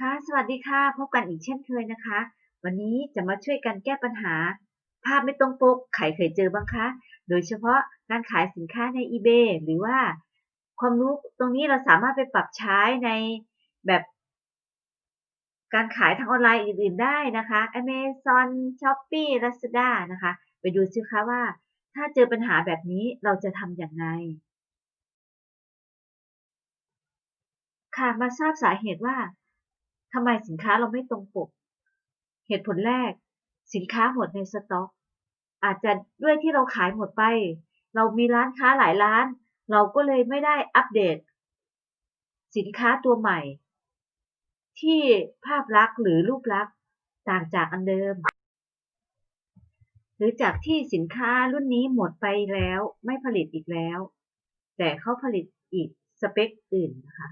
ค่ะ สวัสดีค่ะ พบกันอีกเช่นเคยนะคะ วันนี้จะมาช่วยกันแก้ปัญหา ภาพไม่ตรงปกใครเคยเจอบ้างคะ โดยเฉพาะการขายสินค้าใน eBay หรือว่า ความรู้ตรงนี้เราสามารถไปปรับใช้ในแบบการขายทางออนไลน์อื่นๆได้นะคะ Amazon Shopee Lazada นะคะ ไปดูซิคะว่า ถ้าเจอปัญหาแบบนี้เราจะทำอย่างไรค่ะมาทราบสาเหตุว่า ทำไมสินค้าเราไม่ตรงปก เหตุผลแรก สินค้าหมดในสต็อก อาจจะด้วยที่เราขายหมดไป เรามีร้านค้าหลายร้าน เราก็เลยไม่ได้อัปเดต สินค้าตัวใหม่ ที่ภาพลักษณ์หรือรูปลักษณ์ต่างจากอันเดิม หรือจากที่สินค้ารุ่นนี้หมดไปแล้วไม่ผลิตอีกแล้ว แต่เขาผลิตอีกสเปคอื่นนะคะ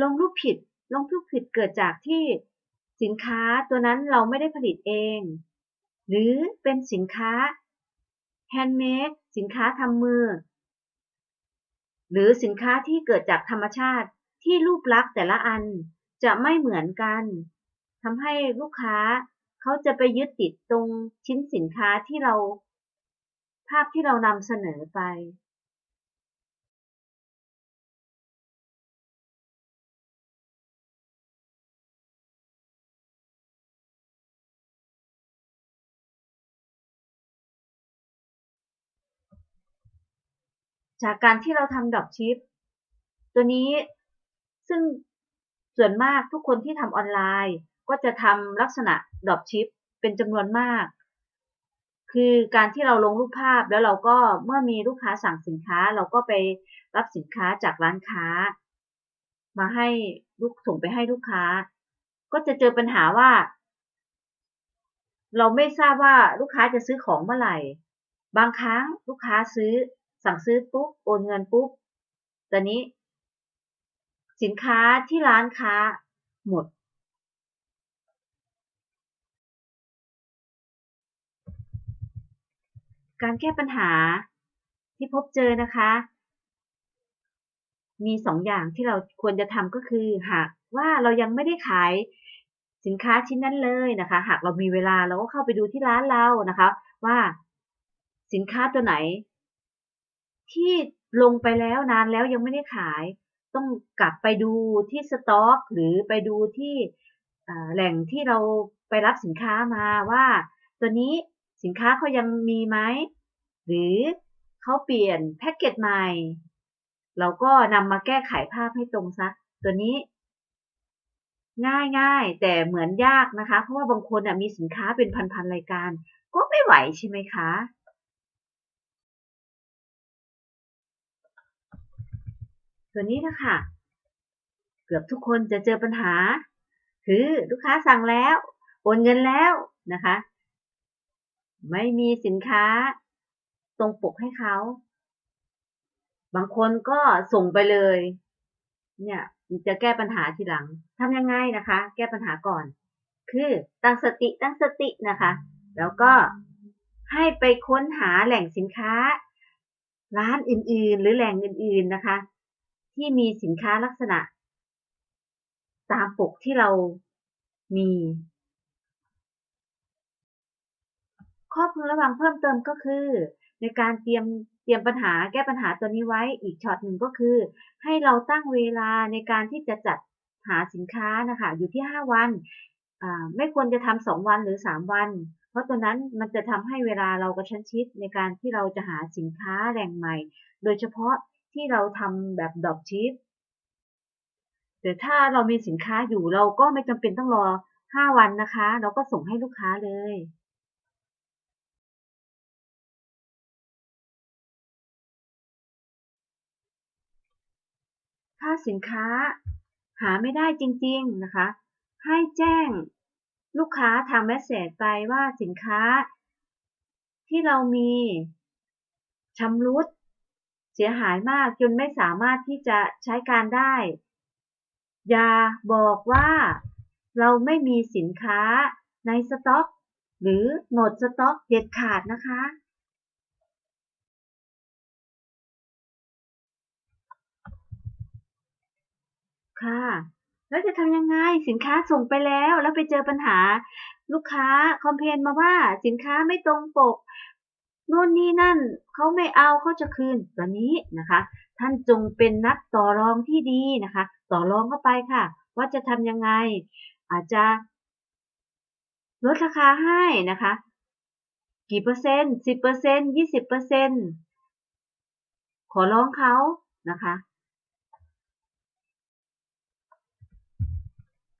ลงรูปผิด ลงรูปผิดเกิดจากที่สินค้าตัวนั้นเราไม่ได้ผลิตเอง หรือเป็นสินค้าแฮนด์เมดสินค้าทำมือ หรือสินค้าที่เกิดจากธรรมชาติที่รูปลักษณ์แต่ละอันจะไม่เหมือนกันทำให้ลูกค้าเขาจะไปยึดติดตรงชิ้นสินค้าที่เรา ภาพที่เรานำเสนอไป จากการที่เราทำดอกชิปตัวนี้ซึ่งส่วนมากทุกคนที่ทำออนไลน์ ก็จะทำลักษณะดอกชิปเป็นจำนวนมาก คือการที่เราลงรูปภาพแล้วเราก็เมื่อมีลูกค้าสั่งสินค้า เราก็ไปรับสินค้าจากร้านค้า มาให้ลูกส่งไปให้ลูกค้า ก็จะเจอปัญหาว่า เราไม่ทราบว่าลูกค้าจะซื้อของเมื่อไหร่ บางครั้งลูกค้าซื้อ สั่งซื้อปุ๊บโอนเงินปุ๊บตอนนี้ สินค้าที่ร้านค้าหมด การแก้ปัญหาที่พบเจอนะคะ มีสองอย่างที่เราควรจะทำก็คือ หากว่าเรายังไม่ได้ขายสินค้าชิ้นนั้นเลยนะคะ หากเรามีเวลาเราก็เข้าไปดูที่ร้านเรานะคะ ว่าสินค้าตัวไหน ที่ลงไปแล้วนานแล้วยังไม่ได้ขาย ต้องกลับไปดูที่สต็อก หรือไปดูที่แหล่งที่เราไปรับสินค้ามาว่า ตัวนี้สินค้าเขายังมีไหมหรือเขาเปลี่ยนแพ็กเกจใหม่ เราก็นำมาแก้ไขภาพให้ตรงซะตัวนี้ ง่ายง่ายแต่เหมือนยากนะคะ เพราะว่าบางคนมีสินค้าเป็นพันๆรายการ ก็ไม่ไหวใช่ไหมคะ ตัวนี้นะคะ เกือบทุกคนจะเจอปัญหา คือลูกค้าสั่งแล้วโอนเงินแล้วนะคะ ไม่มีสินค้าตรงปกให้เขา บางคนก็ส่งไปเลย เนี่ยจะแก้ปัญหาทีหลังทำยังไงนะคะ แก้ปัญหาก่อน คือตั้งสติตั้งสตินะคะ แล้วก็ให้ไปค้นหาแหล่งสินค้า ร้านอื่นๆ หรือแหล่งอื่น ๆนะคะ ที่มีสินค้าลักษณะ ตามปกที่เรามี ข้อพึงระวังเพิ่มเติมก็คือ ในการเตรียมเตรียมปัญหาแก้ปัญหาตัวนี้ไว้อีกช็อตหนึ่งก็คือ ให้เราตั้งเวลาในการที่จะจัดหาสินค้านะคะอยู่ที่ 5 วันไม่ควรจะทำสองวันหรือ3วัน เพราะตัวนั้นมันจะทำให้เวลาเรากระชั้นชิดในการที่เราจะหาสินค้าแหล่งใหม่ โดยเฉพาะ ที่เราทำแบบดอกชิปแต่ถ้าเรามีสินค้าอยู่เราก็ไม่จำเป็นต้องรอ 5 วันนะคะ เราก็ส่งให้ลูกค้าเลย ถ้าสินค้าหาไม่ได้จริง ๆนะคะ ให้แจ้งลูกค้าทางแมสเซจไปว่าสินค้า ที่เรามีชำรุด เสียหายมากจนไม่สามารถที่จะใช้การได้ อย่าบอกว่าเราไม่มีสินค้าในสต็อก หรือหมดสต็อกเด็ดขาดนะคะ ค่ะ แล้วจะทำยังไงสินค้าส่งไปแล้วแล้วไปเจอปัญหาลูกค้าคอมเพลนมาว่าสินค้าไม่ตรงปก นู่นนี่นั่นเขาไม่เอาเขาจะคืนตอนนี้นะคะ ท่านจงเป็นนักต่อรองที่ดีนะคะ ต่อรองเข้าไปค่ะ ว่าจะทำยังไง อาจจะลดราคาให้นะคะ กี่เปอร์เซ็นต์สิบเปอร์เซ็นต์ยี่สิบเปอร์เซ็นต์ขอร้องเขานะคะ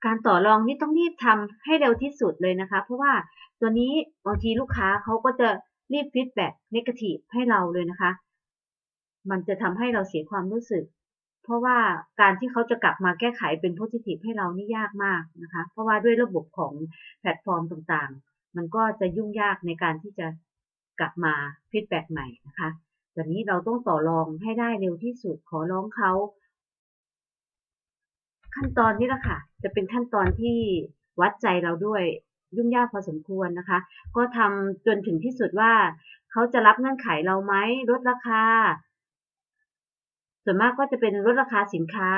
การต่อรองนี่ต้องรีบทำให้เร็วที่สุดเลยนะคะ เพราะว่าตัวนี้บางทีลูกค้าเขาก็จะ รีบฟีดแบ็กนกาทีฟให้เราเลยนะคะ มันจะทำให้เราเสียความรู้สึก เพราะว่าการที่เขาจะกลับมาแก้ไขเป็นโพซิทีฟให้เรานี่ยากมากนะคะ เพราะว่าด้วยระบบของแพลตฟอร์มต่างๆ มันก็จะยุ่งยากในการที่จะกลับมาฟีดแบ็กใหม่นะคะตอนนี้เราต้องต่อรองให้ได้เร็วที่สุดขอร้องเขาขั้นตอนนี้แหละค่ะ จะเป็นขั้นตอนที่วัดใจเราด้วย ยุ่งยากพอสมควรนะคะ ก็ทำจนถึงที่สุดว่าเขาจะรับเงื่อนไขเราไหมลดราคา ส่วนมากก็จะเป็นลดราคาสินค้า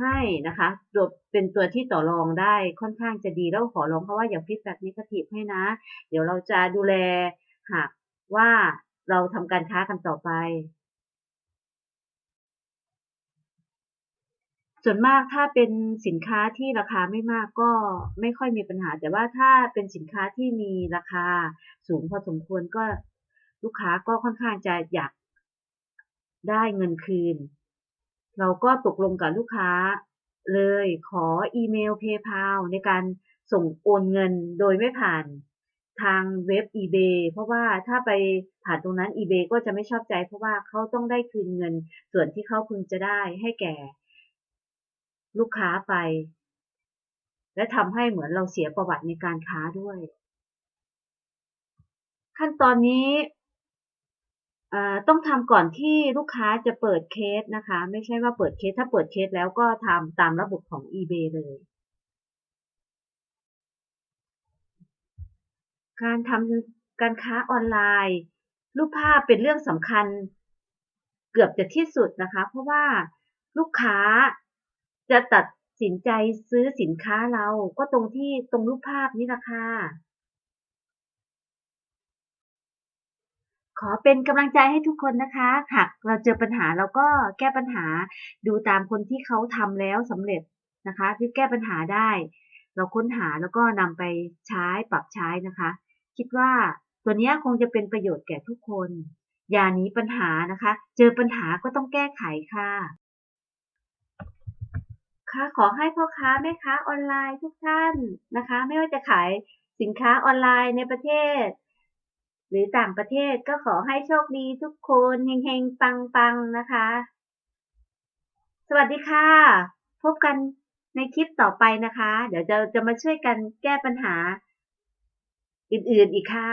ให้นะคะตัวเป็นตัวที่ต่อรองได้ค่อนข้างจะดีแล้วขอร้องเขาว่าอย่าฟีดแบ็กนิเกทีฟให้นะ เดี๋ยวเราจะดูแลหากว่าเราทำการค้ากันต่อไป ส่วนมากถ้าเป็นสินค้าที่ราคาไม่มากก็ไม่ค่อยมีปัญหา แต่ว่าถ้าเป็นสินค้าที่มีราคาสูงพอสมควรก็ลูกค้าก็ค่อนข้างจะอยากได้เงินคืน เราก็ตกลงกับลูกค้าเลยขออีเมล PayPal ในการส่งโอนเงินโดยไม่ผ่านทางเว็บ eBay เพราะว่าถ้าไปผ่านตรงนั้น eBay ก็จะไม่ชอบใจ เพราะว่าเขาต้องได้คืนเงิน ส่วนที่เขาพึงจะได้ให้แก่ ลูกค้าไป และทำให้เหมือนเราเสียประวัติในการค้าด้วย ขั้นตอนนี้ต้องทำก่อนที่ลูกค้าจะเปิดเคสนะคะ ไม่ใช่ว่าเปิดเคส ถ้าเปิดเคสแล้วก็ทำตามระบบของ eBay เลย การทำการค้าออนไลน์ รูปภาพเป็นเรื่องสำคัญเกือบจะที่สุดนะคะ เพราะว่าลูกค้า จะตัดสินใจซื้อสินค้าเราก็ตรงที่ตรงรูปภาพนี้ละค่ะ ขอเป็นกำลังใจให้ทุกคนนะคะ หากเราเจอปัญหาเราก็แก้ปัญหาดูตามคนที่เขาทำแล้วสำเร็จนะคะที่แก้ปัญหาได้ เราค้นหาแล้วก็นำไปใช้ปรับใช้นะคะ คิดว่าตัวนี้คงจะเป็นประโยชน์แก่ทุกคน อย่าหนีปัญหานะคะ เจอปัญหาก็ต้องแก้ไขค่ะ ค่ะขอให้พ่อค้าแม่ค้าออนไลน์ทุกท่านนะคะ ไม่ว่าจะขายสินค้าออนไลน์ในประเทศ หรือต่างประเทศก็ขอให้โชคดีทุกคนเฮงๆปังๆนะคะ สวัสดีค่ะ พบกันในคลิปต่อไปนะคะ เดี๋ยวจะจะมาช่วยกันแก้ปัญหา อื่นๆอีกค่ะ